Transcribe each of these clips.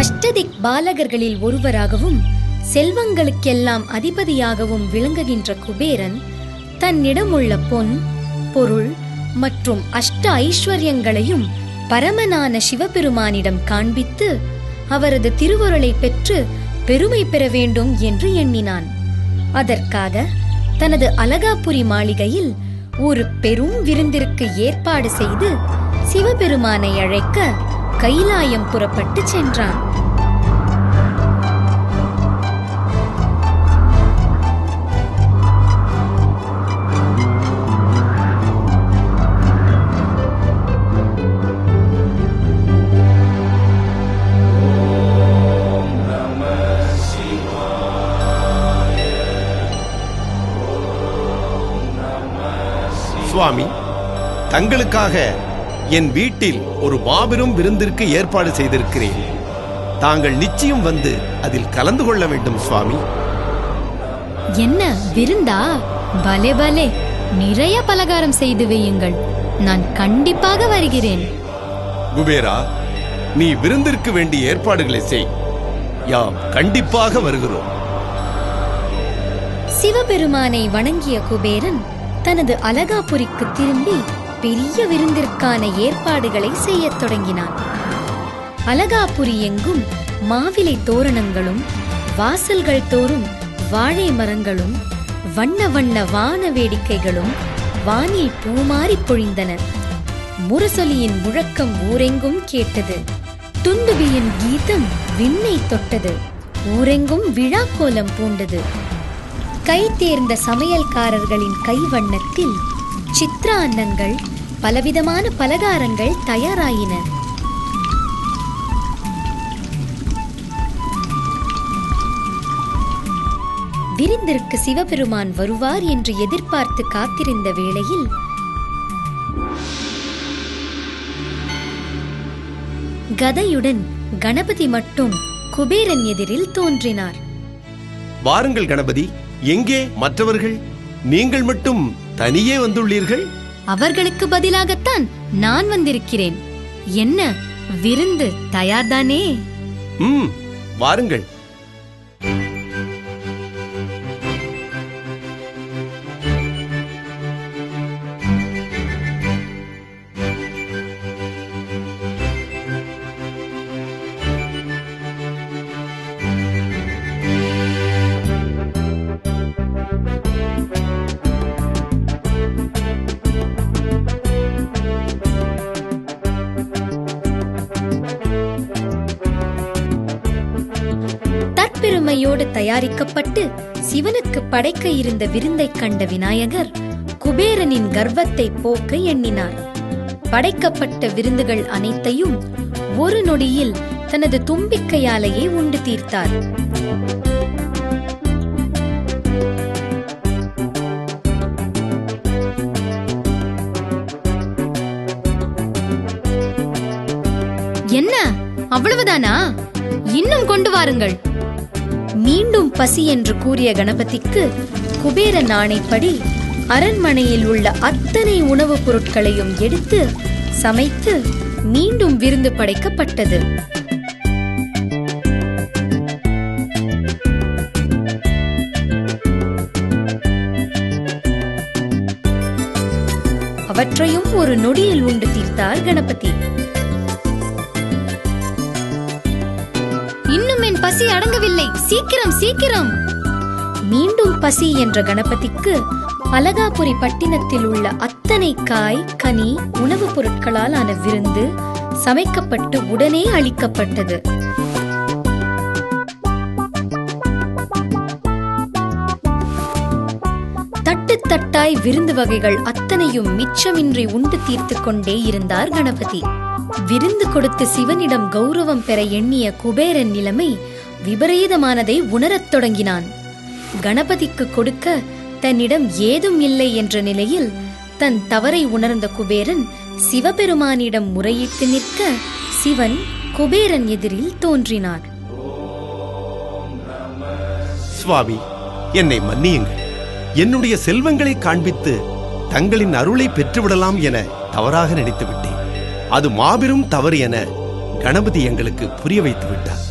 அஷ்டதிக் பாலகர்களில் ஒருவராகவும் செல்வங்களுக்கெல்லாம் அதிபதியாகவும் விளங்குகின்ற குபேரன் தன்னிடமுள்ள பொன் பொருள் மற்றும் அஷ்ட ஐஸ்வர்யங்களையும் பரமனான சிவபெருமானிடம் காண்பித்து அவரது திருவருளை பெற்று பெருமை பெற வேண்டும் என்று எண்ணினான். அதற்காக தனது அலகாபுரி மாளிகையில் ஒரு பெரும் விருந்திற்கு ஏற்பாடு செய்து சிவபெருமானை அழைக்க கைலாயம் புறப்பட்டு சென்றான். சுவாமி தங்களுக்காக என் வீட்டில் ஒரு மாபெரும் விருந்திற்கு ஏற்பாடு செய்திருக்கிறேன். தாங்கள் நிச்சயம் வந்து அதில் கலந்து கொள்ள வேண்டும் சுவாமி. என்ன விருந்தா? பலே பலே. நிறைய பலகாரம் செய்து வையுங்கள். நான் கண்டிப்பாக வருகிறேன். குபேரா நீ விருந்திற்கு வேண்டிய ஏற்பாடுகளை செய். யாம் கண்டிப்பாக வருகிறோம். சிவபெருமானை வணங்கிய குபேரன் தனது அலகாபுரிக்கு திரும்பி பெரிய விருந்திற்கான ஏற்பாடுகளை செய்யத் தொடங்கினான். அலகாபுரி எங்கும் மாவிலை தோரணங்களும் வாசல்கள் தோறும் வாழை மரங்களும் வண்ண வண்ண வான வேடிக்கைகளும் வானில் பூமாறி பொழிந்தன முரசொலியின் முழக்கம் ஊரெங்கும் கேட்டது. துண்டுபியின் கீதம் விண்ணை தொட்டது. ஊரெங்கும் விழா கோலம் பூண்டது. கை தேர்ந்த சமையல்காரர்களின் கைவண்ணத்தில் சித்ரா அன்னங்கள் பலவிதமான பலகாரங்கள் தயாராயின. விருந்திற்கு சிவபெருமான் வருவார் என்று எதிர்பார்த்து காத்திருந்த வேளையில் கதையுடன் கணபதி மட்டும் குபேரன் எதிரில் தோன்றினார். வாருங்கள் கணபதி எங்கே மற்றவர்கள்? நீங்கள் மட்டும் தனியே வந்துள்ளீர்கள்? அவர்களுக்கு பதிலாகத்தான் நான் வந்திருக்கிறேன். என்ன விருந்து தயார்தானே? ம் வாருங்கள். தயாரிக்கப்பட்டு சிவனுக்கு படைக்க இருந்த விருந்தைக் கண்ட விநாயகர் குபேரனின் கர்வத்தை போக்க எண்ணினார். படைக்கப்பட்ட விருந்துகள் அனைத்தையும் ஒரு நொடியில் தனது தும்பிக்கையாலேயே உண்டு தீர்த்தார். என்ன? அவ்வளவுதானா? இன்னும் கொண்டு வாருங்கள். மீண்டும் பசி என்று கூறிய கணபதிக்கு குபேர நாணைப்படி அரண்மனையில் உள்ள அத்தனை உணவுப் பொருட்களையும் எடுத்து சமைத்து மீண்டும் விருந்து படைக்கப்பட்டது. அவற்றையும் ஒரு நொடியில் உண்டு தீர்த்தார் கணபதி. பசி அடங்கவில்லை. சீக்கிரம் சீக்கிரம். மீண்டும் பசி என்ற கணபதிக்கு அலகாபுரி பட்டினத்தில் உள்ள அத்தனை காய் கனி உணவுப் பொருட்களால் ஆன விருந்து சமைக்கப்பட்டு உடனே அளிக்கப்பட்டது. தட்டு தட்டாய் விருந்து வகைகள் அத்தனையும் மிச்சமின்றி உண்டு தீர்த்து கொண்டே இருந்தார் கணபதி. விருந்து கொடுத்து சிவனிடம் கௌரவம் பெற எண்ணிய குபேரன் நிலைமை விபரீதமானதை உணரத் தொடங்கினான். கணபதிக்கு கொடுக்க தன்னிடம் ஏதும் இல்லை என்ற நிலையில் தன் தவறை உணர்ந்த குபேரன் சிவபெருமானிடம் முறையிட்டு நிற்க சிவன் குபேரன் எதிரில் தோன்றினார். சுவாமி என்னை மன்னியுங்கள். என்னுடைய செல்வங்களை காண்பித்து தங்களின் அருளை பெற்றுவிடலாம் என தவறாக நினைத்து விட்டேன் அது மாபெரும் தவறு என கணபதி எங்களுக்கு புரிய வைத்து விட்டார்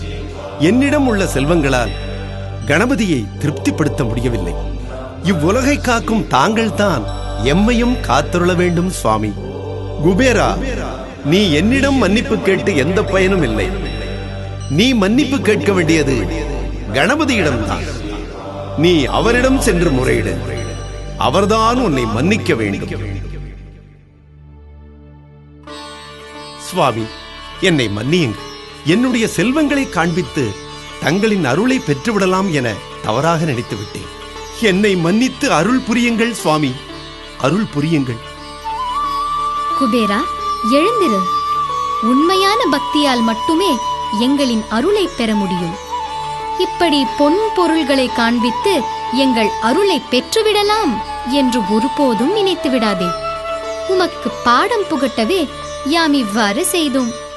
என்னிடம் உள்ள செல்வங்களால் கணபதியை திருப்திப்படுத்த முடியவில்லை. இவ்வுலகை காக்கும் தாங்கள்தான் எம்மையும் காத்தருள வேண்டும் சுவாமி. குபேரா நீ என்னிடம் மன்னிப்பு கேட்டு எந்த பயனும் இல்லை. நீ மன்னிப்பு கேட்க வேண்டியது கணபதியிடம்தான். நீ அவரிடம் சென்று முறையிடு. அவர்தான் உன்னை மன்னிக்க வேண்டும். சுவாமி என்னை மன்னியுங்கள். என்னுடைய செல்வங்களை காண்பித்து தங்களின் அருளை பெற்றுவிடலாம் என தவறாக நினைத்து விட்டேன் என்னை மன்னித்து அருள் புரியுங்கள் சுவாமி. அருள் புரியுங்கள். குபேரா எழுந்திரு. உண்மையான பக்தியால் மட்டுமே எங்களின் அருளை பெற முடியும். இப்படி பொன் பொருள்களை காண்பித்து எங்கள் அருளை பெற்றுவிடலாம் என்று ஒருபோதும் நினைத்து விடாதே உமக்கு பாடம் புகட்டவே யாம் இவ்வாறு செய்தோம்.